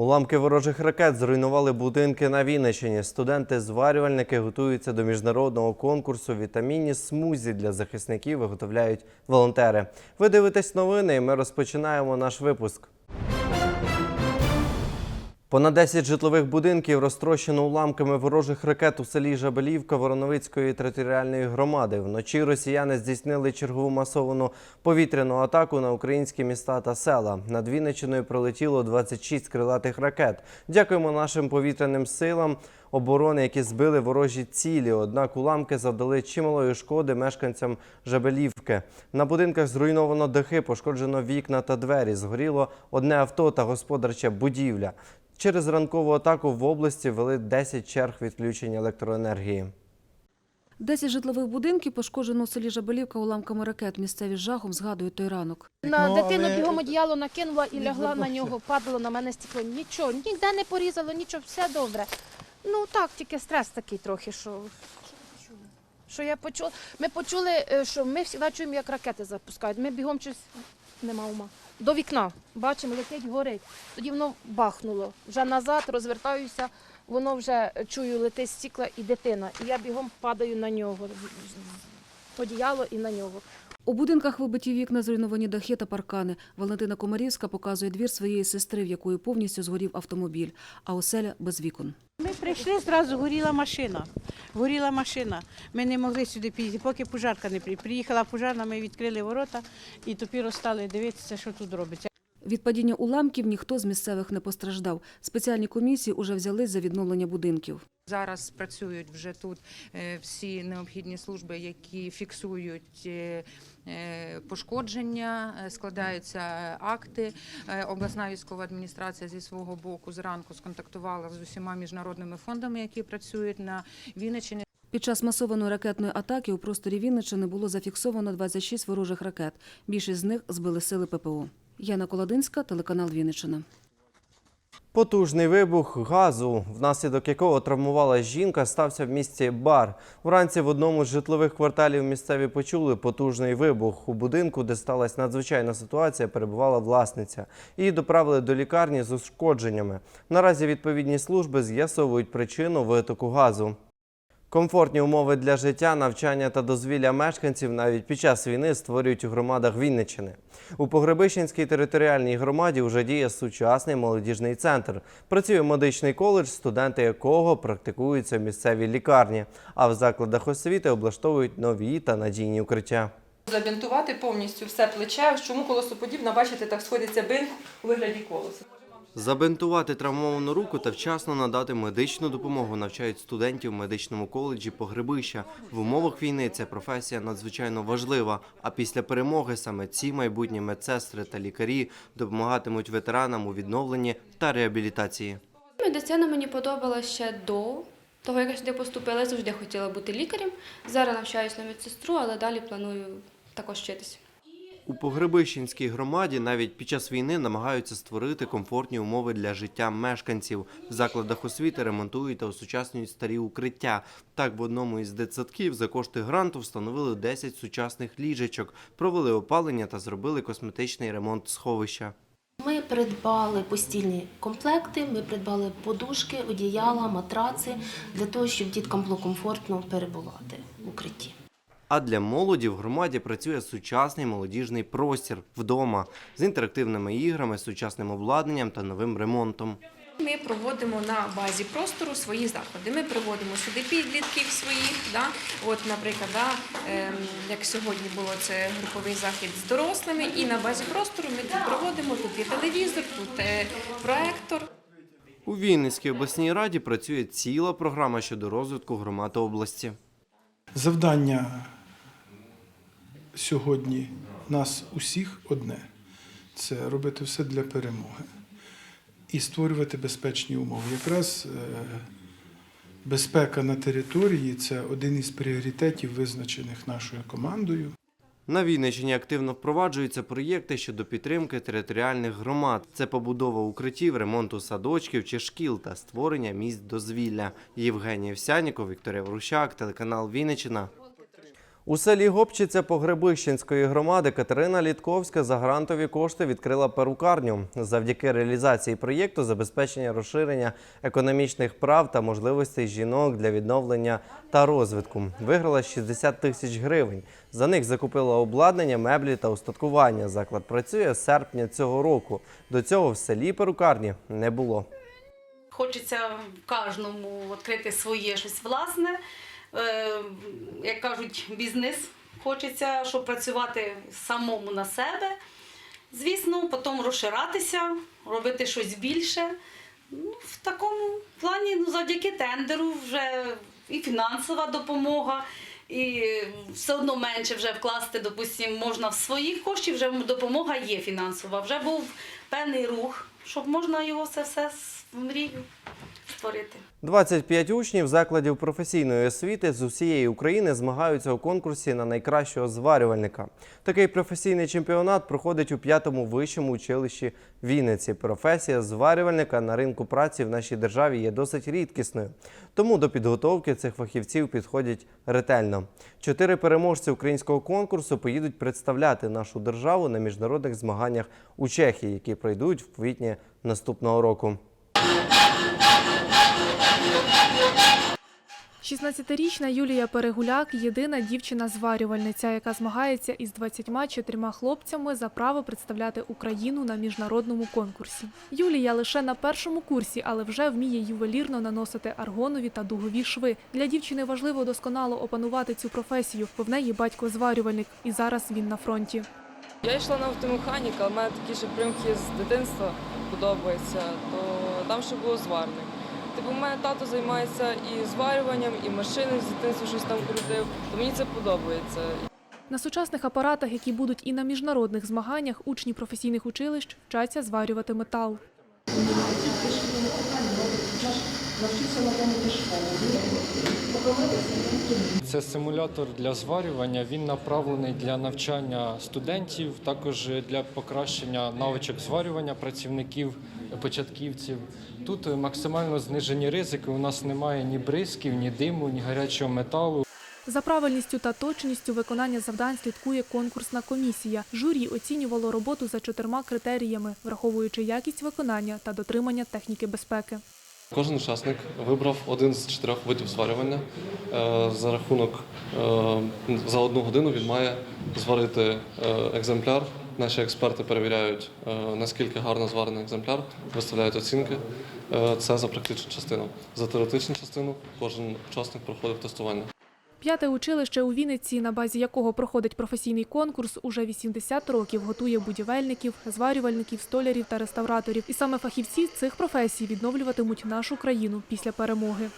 Уламки ворожих ракет зруйнували будинки на Вінниччині. Студенти-зварювальники готуються до міжнародного конкурсу «Вітамінні смузі» для захисників виготовляють волонтери. Ви дивитесь новини, і ми розпочинаємо наш випуск. Понад 10 житлових будинків розтрощено уламками ворожих ракет у селі Жабелівка Вороновицької територіальної громади. Вночі росіяни здійснили чергову масовану повітряну атаку на українські міста та села. Над Вінниччиною пролетіло 26 крилатих ракет. Дякуємо нашим повітряним силам оборони, які збили ворожі цілі. Однак уламки завдали чималої шкоди мешканцям Жабелівки. На будинках зруйновано дахи, пошкоджено вікна та двері. Згоріло одне авто та господарча будівля. Через ранкову атаку в області ввели 10 черг відключення електроенергії. Десять житлових будинків пошкоджено у селі Жабелівка уламками ракет. Місцеві з жахом згадують той ранок. На Ну, дитину бігом одіяло накинула і лягла на нього, падало на мене стекло. Нічого, ніде не порізало, нічого, все добре. Ну так, тільки стрес такий трохи, що. Що я почула? Ми почули, е, що ми завжди чуємо, як ракети запускають. Ми бігом щось нема ума. До вікна. Бачимо, летить, горить. Тоді воно бахнуло. Вже назад розвертаюся, воно вже е, чую, летить стікла і дитина. І я бігом падаю на нього. подіяло і на нього. У будинках вибиті вікна, зруйновані дахи та паркани. Валентина Комарівська показує двір своєї сестри, в якої повністю згорів автомобіль, а оселя без вікон. Ми прийшли, зразу горіла машина. Горіла машина. Ми не могли сюди підійти, поки пожарка не приїхала. Приїхала пожарна, ми відкрили ворота і тепер стали дивитися, що тут робиться. Від падіння уламків ніхто з місцевих не постраждав. Спеціальні комісії уже взялись за відновлення будинків. Зараз працюють вже тут е, всі необхідні служби, які фіксують е, е, пошкодження, складаються акти. Обласна військова адміністрація зі свого боку зранку сконтактувала з усіма міжнародними фондами, які працюють на Вінниччині. Під час масованої ракетної атаки у просторі Вінниччини було зафіксовано 26 ворожих ракет. Більшість з них збили сили ППО. Яна Колодинська, телеканал Вінниччина. Потужний вибух газу, внаслідок якого травмувала жінка, стався в місті Бар. Вранці в одному з житлових кварталів місцеві почули потужний вибух. У будинку, де сталася надзвичайна ситуація, перебувала власниця. Її доправили до лікарні з ушкодженнями. Наразі відповідні служби з'ясовують причину витоку газу. Комфортні умови для життя, навчання та дозвілля мешканців навіть під час війни створюють у громадах Вінниччини. У Погребищенській територіальній громаді вже діє сучасний молодіжний центр. Працює медичний коледж, студенти якого практикуються в місцевій лікарні, а в закладах освіти облаштовують нові та надійні укриття. Забінтувати повністю все плече, чому колосоподібно, бачите, так сходиться бинт у вигляді колоса. Забинтувати травмовану руку та вчасно надати медичну допомогу навчають студентів в медичному коледжі Погребища. В умовах війни ця професія надзвичайно важлива. А після перемоги саме ці майбутні медсестри та лікарі допомагатимуть ветеранам у відновленні та реабілітації. Медицина мені подобалася ще до того, як я сюди поступила. Я завжди хотіла бути лікарем. Зараз навчаюся на медсестру, але далі планую також вчитися. У Погребищенській громаді навіть під час війни намагаються створити комфортні умови для життя мешканців. В закладах освіти ремонтують та осучаснюють старі укриття. Так, в одному із дитсадків за кошти гранту встановили 10 сучасних ліжечок, провели опалення та зробили косметичний ремонт сховища. Ми придбали постільні комплекти, ми придбали подушки, одіяла, матраци для того, щоб діткам було комфортно перебувати в укритті. А для молоді в громаді працює сучасний молодіжний простір вдома з інтерактивними іграми, сучасним обладнанням та новим ремонтом. Ми проводимо на базі простору свої заходи. Ми приводимо сюди підлітків своїх. Да? От, наприклад, да, ем, як сьогодні було це груповий захід з дорослими, і на базі простору ми тут проводимо. Тут є телевізор, тут е, проектор. У Вінницькій обласній раді працює ціла програма щодо розвитку громад області. Завдання сьогодні нас усіх одне це робити все для перемоги і створювати безпечні умови. Якраз е, безпека на території це один із пріоритетів, визначених нашою командою. На Вінниччині активно впроваджуються проєкти щодо підтримки територіальних громад. Це побудова укриттів, ремонту садочків чи шкіл та створення місць дозвілля. Євгенія Всяніков, Вікторія Врущак, телеканал Вінниччина. У селі Гопчиця Погребищенської громади Катерина Літковська за грантові кошти відкрила перукарню. Завдяки реалізації проєкту забезпечення розширення економічних прав та можливостей жінок для відновлення та розвитку. Виграла 60 тисяч гривень. За них закупила обладнання, меблі та устаткування. Заклад працює з серпня цього року. До цього в селі перукарні не було. Хочеться кожному відкрити своє щось власне. Е, як кажуть, бізнес. Хочеться, щоб працювати самому на себе. Звісно, потім розширатися, робити щось більше. Ну, в такому плані, ну, завдяки тендеру, вже і фінансова допомога, і все одно менше вже вкласти, допустимо, можна в своїх коштів, вже допомога є фінансова. Вже був певний рух, щоб можна його все все в мрію створити. 25 учнів закладів професійної освіти з усієї України змагаються у конкурсі на найкращого зварювальника. Такий професійний чемпіонат проходить у п'ятому вищому училищі Вінниці. Професія зварювальника на ринку праці в нашій державі є досить рідкісною. Тому до підготовки цих фахівців підходять ретельно. Чотири переможці українського конкурсу поїдуть представляти нашу державу на міжнародних змаганнях у Чехії, які пройдуть в квітні наступного року. 16-річна Юлія Перегуляк єдина дівчина-зварювальниця, яка змагається із 24 хлопцями за право представляти Україну на міжнародному конкурсі. Юлія лише на першому курсі, але вже вміє ювелірно наносити аргонові та дугові шви. Для дівчини важливо досконало опанувати цю професію, бо в неї батько зварювальник, і зараз він на фронті. Я йшла на автомеханіка, але мене такі ще примхи з дитинства подобаються, то там ще було зварник. Типу, в мене тато займається і зварюванням, і машини з дитинства щось там крутив, то мені це подобається. На сучасних апаратах, які будуть і на міжнародних змаганнях, учні професійних училищ вчаться зварювати метал. Це симулятор для зварювання. Він направлений для навчання студентів, також для покращення навичок зварювання працівників, початківців. Тут максимально знижені ризики. У нас немає ні бризків, ні диму, ні гарячого металу. За правильністю та точністю виконання завдань слідкує конкурсна комісія. Журі оцінювало роботу за чотирма критеріями, враховуючи якість виконання та дотримання техніки безпеки. Кожен учасник вибрав один з чотирьох видів зварювання. Е, За рахунок е, за одну годину він має зварити е, екземпляр. Наші експерти перевіряють, е, наскільки гарно зварений екземпляр, виставляють оцінки. Е, Це за практичну частину. За теоретичну частину кожен учасник проходив тестування. П'яте училище у Вінниці, на базі якого проходить професійний конкурс, уже 80 років готує будівельників, зварювальників, столярів та реставраторів. І саме фахівці цих професій відновлюватимуть нашу країну після перемоги.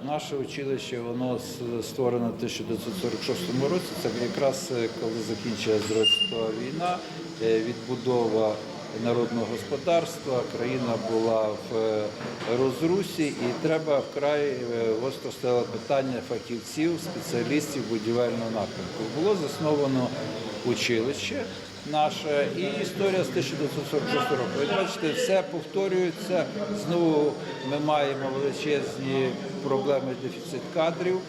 Наше училище воно створено в 1946 році. Це якраз е, коли закінчилась Друга світова війна, е, відбудова народного господарства, країна була в е, розрусі, і треба вкрай гостро стояло питання фахівців, спеціалістів будівельного напрямку. Було засновано училище наше і історія з 1946 року. Ви бачите, все повторюється. Знову ми маємо величезні проблеми дефіцит кадрів.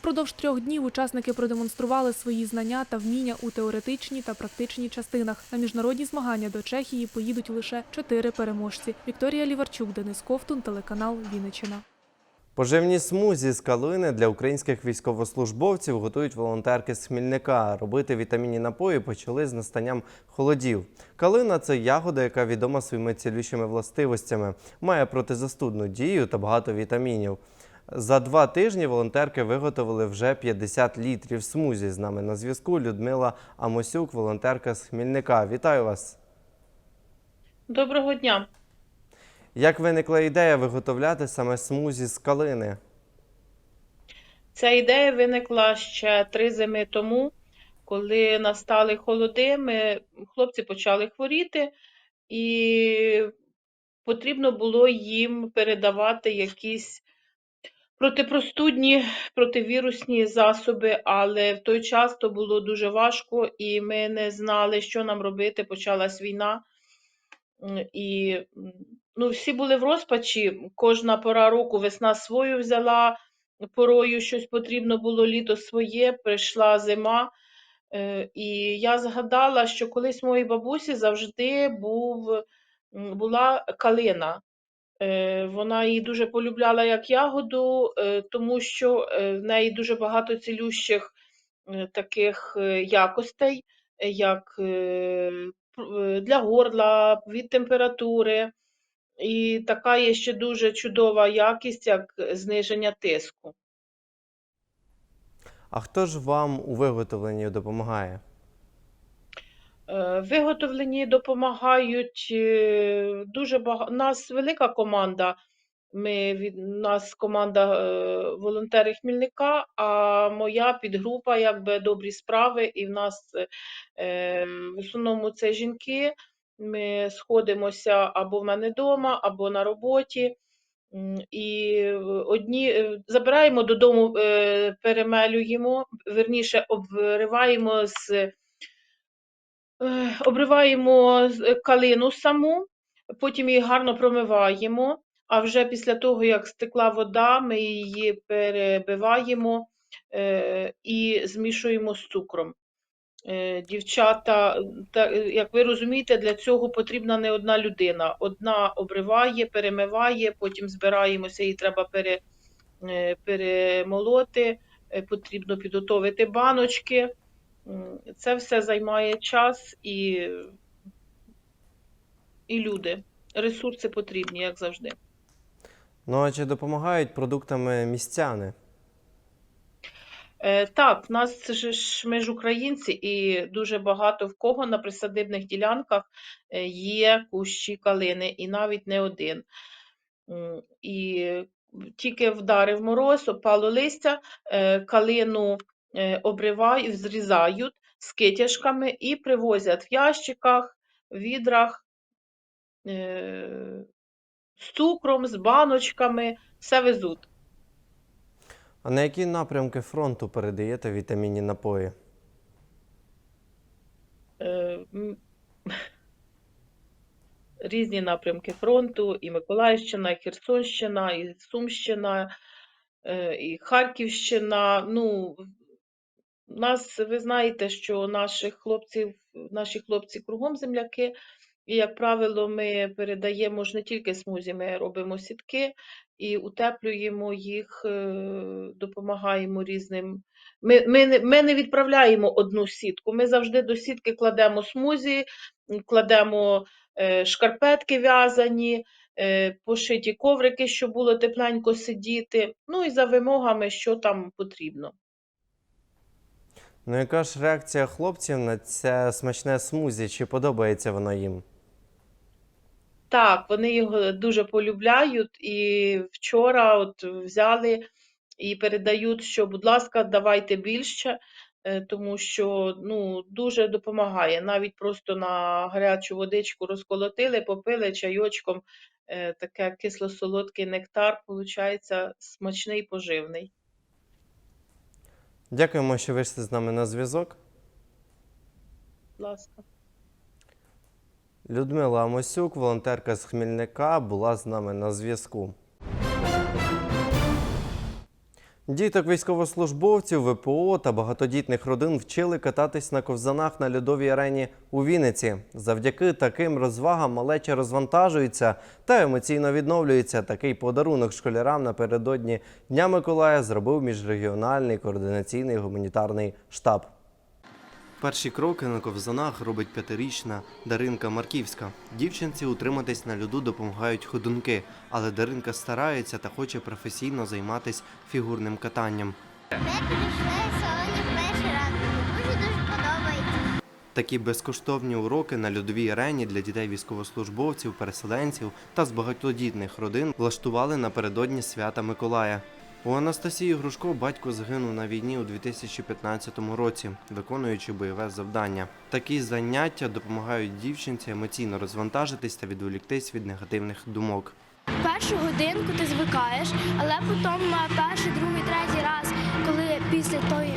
Впродовж трьох днів учасники продемонстрували свої знання та вміння у теоретичній та практичній частинах. На міжнародні змагання до Чехії поїдуть лише чотири переможці. Вікторія Ліварчук, Денис Ковтун, телеканал Вінниччина. Поживні смузі з калини для українських військовослужбовців готують волонтерки з Хмільника. Робити вітамінні напої почали з настанням холодів. Калина це ягода, яка відома своїми цілющими властивостями, має протизастудну дію та багато вітамінів. За два тижні волонтерки виготовили вже 50 літрів смузі. З нами на зв'язку Людмила Амосюк, волонтерка з Хмільника. Вітаю вас! Доброго дня. Як виникла ідея виготовляти саме смузі з калини? Ця ідея виникла ще три зими тому, коли настали холоди. Ми, хлопці почали хворіти, і потрібно було їм передавати якісь протипростудні, противірусні засоби, але в той час то було дуже важко, і ми не знали, що нам робити. Почалась війна. І ну, всі були в розпачі. Кожна пора року весна свою взяла, порою щось потрібно було літо своє, прийшла зима. Е, І я згадала, що колись моїй бабусі завжди був, була калина. Е, Вона її дуже полюбляла як ягоду, е, тому що в неї дуже багато цілющих таких якостей, як для горла, від температури. І така є ще дуже чудова якість, як зниження тиску. А хто ж вам у виготовленні допомагає? Е, Виготовлені допомагають е, дуже багато. У нас велика команда. Ми від у нас команда е, волонтери Хмільника, а моя підгрупа якби добрі справи. І в нас в основному це жінки. Ми сходимося або в мене вдома, або на роботі. І одні е, забираємо додому, е, перемелюємо, верніше обриваємо з Е, Обриваємо калину саму, потім її гарно промиваємо, а вже після того, як стекла вода, ми її перебиваємо е, і змішуємо з цукром. Е, Дівчата, та, як ви розумієте, для цього потрібна не одна людина. Одна обриває, перемиває, потім збираємося, її треба пере, е, перемолоти, е, потрібно підготовити баночки. Це все займає час і, і люди. Ресурси потрібні, як завжди. Ну а чи допомагають продуктами містяни? Е, Так, в нас ж ми ж українці, і дуже багато в кого на присадибних ділянках е, є кущі калини, і навіть не один. І тільки вдарив мороз, опало листя, е, калину обривають, зрізають з китяжками і привозять в ящиках, відрах, з цукром, з баночками, все везуть. А на які напрямки фронту передаєте вітамінні напої? Е, різні напрямки фронту, і Миколаївщина, і Херсонщина, і Сумщина, е, і Харківщина. Ну, нас, ви знаєте, що наших хлопців, наші хлопці кругом земляки, і, як правило, ми передаємо ж не тільки смузі, ми робимо сітки і утеплюємо їх, е, допомагаємо різним. Ми, ми, ми не відправляємо одну сітку, ми завжди до сітки кладемо смузі, кладемо е, шкарпетки в'язані, е, пошиті коврики, щоб було тепленько сидіти. Ну і за вимогами, що там потрібно. Ну яка ж реакція хлопців на це смачне смузі? Чи подобається воно їм? Так, вони його дуже полюбляють, і вчора от взяли і передають, що, будь ласка, давайте більше, е, тому що ну, дуже допомагає. Навіть просто на гарячу водичку розколотили, попили чайочком, е, таке кисло-солодкий нектар, виходить, смачний, поживний. Дякуємо, що вийшли з нами на зв'язок. Будь ласка. Людмила Амосюк, волонтерка з Хмільника, була з нами на зв'язку. Діток військовослужбовців, ВПО та багатодітних родин вчили кататись на ковзанах на льодовій арені у Вінниці. Завдяки таким розвагам малеча розвантажується та емоційно відновлюється. Такий подарунок школярам напередодні Дня Миколая зробив міжрегіональний координаційний гуманітарний штаб. Перші кроки на ковзанах робить п'ятирічна Даринка Марківська. Дівчинці утриматись на льоду допомагають ходунки, але Даринка старається та хоче професійно займатися фігурним катанням. Ми прийшли сьогодні перший раз. Дуже-дуже подобається. Такі безкоштовні уроки на льодовій арені для дітей військовослужбовців, переселенців та з багатодітних родин влаштували напередодні свята Миколая. У Анастасії Грушко батько загинув на війні у 2015 році, виконуючи бойове завдання. Такі заняття допомагають дівчинці емоційно розвантажитись та відволіктись від негативних думок. Першу годинку ти звикаєш, але потім е, перший, другий, третій раз, коли після тої,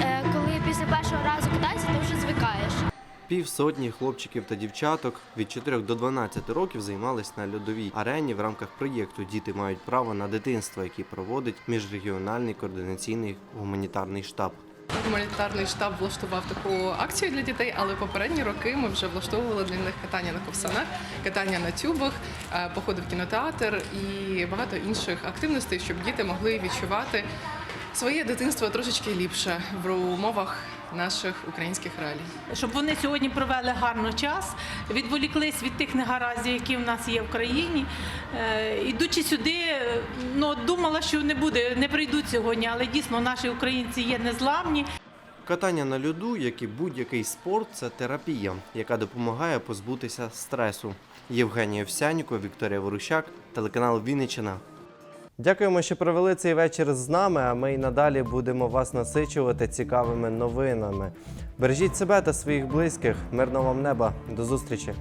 е, коли після першого разу катаєшся, ти вже звикаєш. Півсотні хлопчиків та дівчаток від 4 до 12 років займались на льодовій арені в рамках проєкту Діти мають право на дитинство, який проводить міжрегіональний координаційний гуманітарний штаб. Гуманітарний штаб влаштував таку акцію для дітей, але попередні роки ми вже влаштовували для них катання на ковсанах, катання на тюбах, е, походи в кінотеатр і багато інших активностей, щоб діти могли відчувати своє дитинство трошечки ліпше в умовах наших українських реалій. Щоб вони сьогодні провели гарно час, відволіклись від тих негараздів, які в нас є в країні. Е, Ідучи сюди, ну думала, що не буде, не прийдуть сьогодні, але дійсно наші українці є незламні. Катання на льоду, як і будь-який спорт, це терапія, яка допомагає позбутися стресу. Євгенія Овсянько, Вікторія Ворущак, телеканал Вінниччина. Дякуємо, що провели цей вечір з нами. А ми й надалі будемо вас насичувати цікавими новинами. Бережіть себе та своїх близьких. Мирного вам неба. До зустрічі!